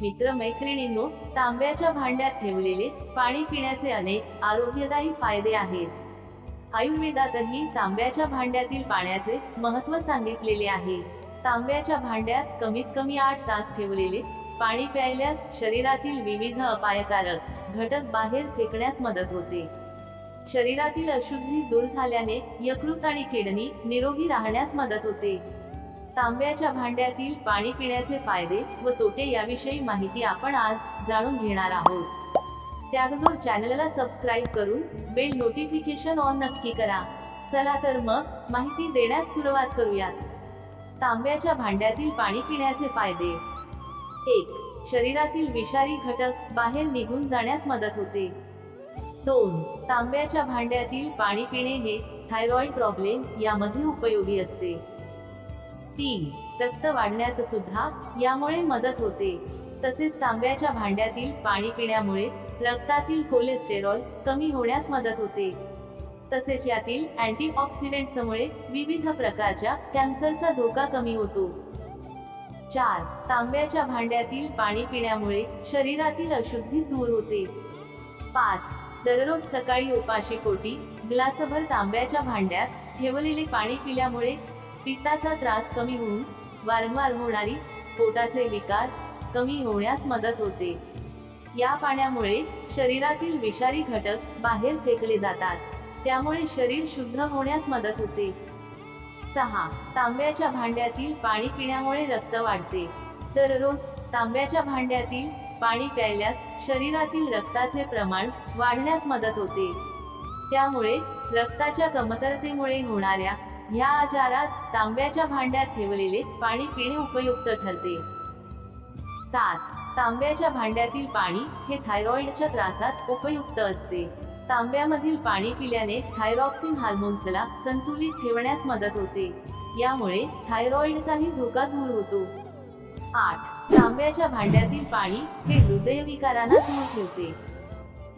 मित्रमैत्रिणींनो तांब्याच्या भांड्यात ठेवलेले पाणी पिण्याचे अनेक आरोग्यदायी फायदे आहेत. आयुर्वेदातही तांब्याच्या भांड्यातील पाण्याचे महत्त्व सांगितलेले आहे. तांब्याच्या भांड्यात कमीत कमी आठ तास ठेवलेले पाणी प्यायल्यास शरीरातील विविध अपायकारक घटक बाहेर फेकण्यास मदत होते. शरीरातील अशुद्धी दूर झाल्याने यकृत आणि किडनी निरोगी राहण्यास मदत होते. तांब्याच्या भांड्यातील पाणी पिण्याचे फायदे व तोटे याविषयी माहिती आपण आज जाणून घेणार आहोत. त्यागजोर चॅनलला सबस्क्राईब करून बेल नोटिफिकेशन ऑन नक्की करा. चला तर मग माहिती देण्यास सुरुवात करूयात. तांब्याच्या भांड्यातील पाणी पिण्याचे फायदे. एक शरीरातील विषारी घटक बाहेर निघून जाण्यास मदत होते. दोन तांब्याच्या भांड्यातील पाणी पिणे हे थायरॉइड प्रॉब्लेम यामध्ये उपयोगी असते. तीन रक्त वाढण्यास सुद्धा यामुळे मदत होते. तसेच तांब्याच्या भांड्यातील पाणी पिण्यामुळे रक्तातील कोलेस्टेरॉल कमी होण्यास मदत होते. तसेच यातील अँटीऑक्सिडेंट्समुळे विविध प्रकारच्या कॅन्सरचा धोका कमी होतो. चार तांब्याच्या भांड्यातील पाणी पिण्यामुळे शरीरातील अशुद्धी दूर होते. पाच दररोज सकाळी उपाशी कोटी ग्लासभर तांब्याच्या भांड्यात ठेवलेले पाणी पिल्यामुळे पित्ताचा त्रास कमी होऊन वारंवार होणारी पोटाचे विकार कमी होण्यास मदत होते. या पाण्यामुळे शरीरातील विषारी घटक बाहेर फेकले जातात. त्यामुळे शरीर शुद्ध होण्यास मदत होते. सहा. तांब्याच्या भांड्यातील पाणी पिण्यामुळे रक्त वाढते. दररोज तांब्याच्या भांड्यातील पाणी प्यायल्यास शरीरातील रक्ताचे प्रमाण वाढण्यास मदत होते. त्यामुळे रक्ताच्या कमतरतेमुळे होणाऱ्या या आजारात तांब्याच्या भांड्यात ठेवलेले पाणी पिणे उपयुक्त ठरते. सात. तांब्याच्या भांड्यातील पाणी हे थायरॉइडच्या त्रासात उपयुक्त असते. तांब्यामधील पाणी पिल्याने थायरॉक्सिन हार्मोन्सला संतुलित ठेवण्यास मदत होते. यामुळे थायरॉइडचाही धोका दूर होतो. आठ. तांब्याच्या भांड्यातील पाणी हे हृदयविकारांना दूर ठेवते.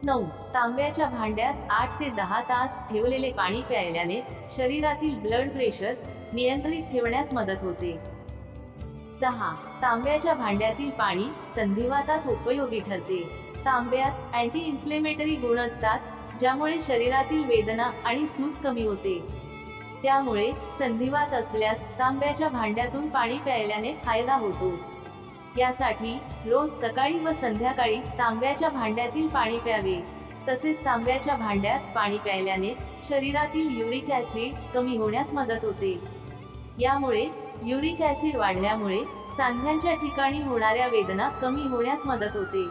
नऊ तांब्याच्या भांड्यात आठ ते दहा तास ठेवलेले पाणी प्यायल्याने शरीरातील ब्लड प्रेशर नियंत्रित ठेवण्यास मदत होते. दहा तांब्याच्या भांड्यातील पाणी संधिवातात उपयोगी ठरते. तांब्यात अँटी इन्फ्लेमेटरी गुण असतात ज्यामुळे शरीरातील वेदना आणि सूज कमी होते. त्यामुळे संधिवात असल्यास तांब्याच्या भांड्यातून पाणी प्यायल्याने फायदा होतो. यासाठी रोज सकाळी व संध्याकाळी तांब्याच्या भांड्यातील पाणी प्यावे. तसेच तांब्याच्या भांड्यात पाणी प्यायल्याने शरीरातील युरिक ऍसिड कमी होण्यास मदत होते. यामुळे युरिक ऍसिड वाढल्यामुळे सांध्यांच्या ठिकाणी होणाऱ्या वेदना कमी होण्यास मदत होते.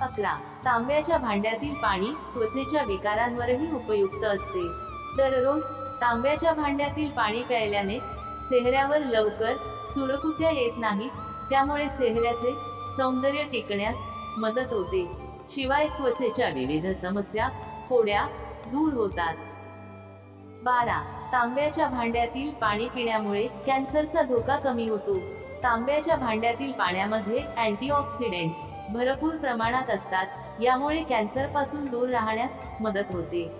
अकरा. तांब्याच्या भांड्यातील पाणी त्वचेच्या विकारांवरही उपयुक्त असते. दररोज तांब्याच्या भांड्यातील पाणी प्यायल्याने चेहऱ्यावर लवकर सुरकुत्या येत नाही त्यामुळे चेहऱ्याचे सौंदर्य टिकण्यास मदत होते. शिवाय त्वचेच्या विविध समस्या फोड्या दूर होतात. बारा. तांब्याच्या भांड्यातील पाणी पिण्यामुळे कॅन्सरचा धोका कमी होतो. तांब्याच्या भांड्यातील पाण्यामध्ये अँटीऑक्सिडेंट्स भरपूर प्रमाणात असतात यामुळे कॅन्सरपासून दूर राहण्यास मदत होते.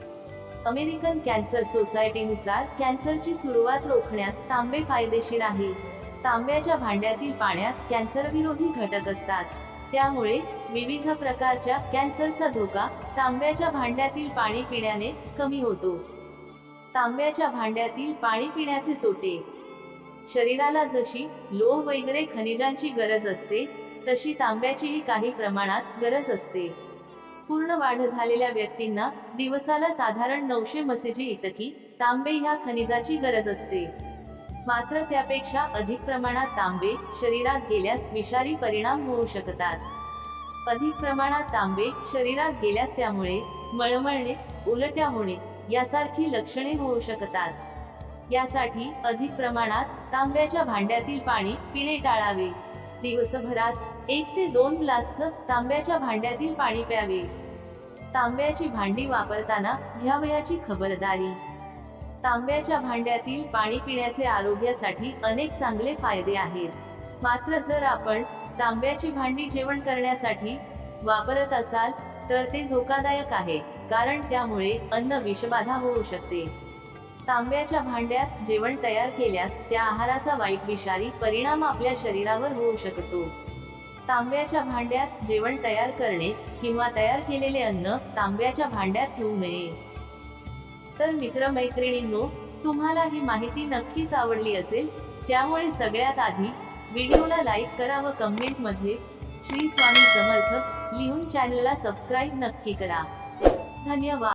अमेरिकन कॅन्सर सोसायटीनुसार कॅन्सरची सुरुवात रोखण्यास तांबे फायदेशीर आहे. तांब्याच्या भांड्यातील पाण्यात कॅन्सर विरोधी घटक असतात. त्यामुळे विविध प्रकारच्या कॅन्सरचा धोका तांब्याच्या भांड्यातील पाणी पिण्याने कमी होतो. तांब्याच्या भांड्यातील पाणी पिण्याचे तोटे. शरीराला जशी लोह वगैरे खनिजांची गरज असते तशी तांब्याचीही काही प्रमाणात गरज असते. पूर्ण वाढ झालेल्या व्यक्तींना दिवसाला साधारण नऊशे मसेजी इतकी तांबे ह्या खनिजाची गरज असते. मात्र त्यापेक्षा अधिक प्रमाणात तांबे शरीरात गेल्यास विषारी परिणाम होऊ शकतात. अधिक प्रमाणात तांबे शरीरात गेल्यास त्यामुळे मळमळणे उलट्या होणे यासारखी लक्षणे होऊ शकतात. यासाठी अधिक प्रमाणात तांब्याच्या भांड्यातील पाणी पिणे टाळावे. दिवसभरात एक ते दोन ग्लास तांब्याच्या भांड्यातील पाणी प्यावे. तांब्याची भांडी वापरताना घ्यावयाची खबरदारी. तांब्याच्या भांड्यातील पाणी पिण्याचे आरोग्यासाठी अनेक चांगले फायदे आहेत. मात्र जर आपण तांब्याची भांडी जेवण करण्यासाठी वापरत असाल तर ते धोकादायक आहे कारण त्यामुळे अन्न विषबाधा होऊ शकते. तांब्याच्या भांड्यात जेवण तयार केल्यास त्या आहाराचा वाईट विषारी परिणाम आपल्या शरीरावर होऊ शकतो. तांब्याच्या भांड्यात जेवण तयार करणे किंवा तयार केलेले अन्न तांब्याच्या भांड्यात ठेवू नये. तर मित्रमैत्रिणींनो तुम्हाला ही माहिती नक्कीच आवडली असेल. त्यामुळे सगळ्यात आधी व्हिडिओला लाईक करा व कमेंटमध्ये श्री स्वामी समर्थ लिहून चॅनलला सबस्क्राईब नक्की करा. धन्यवाद.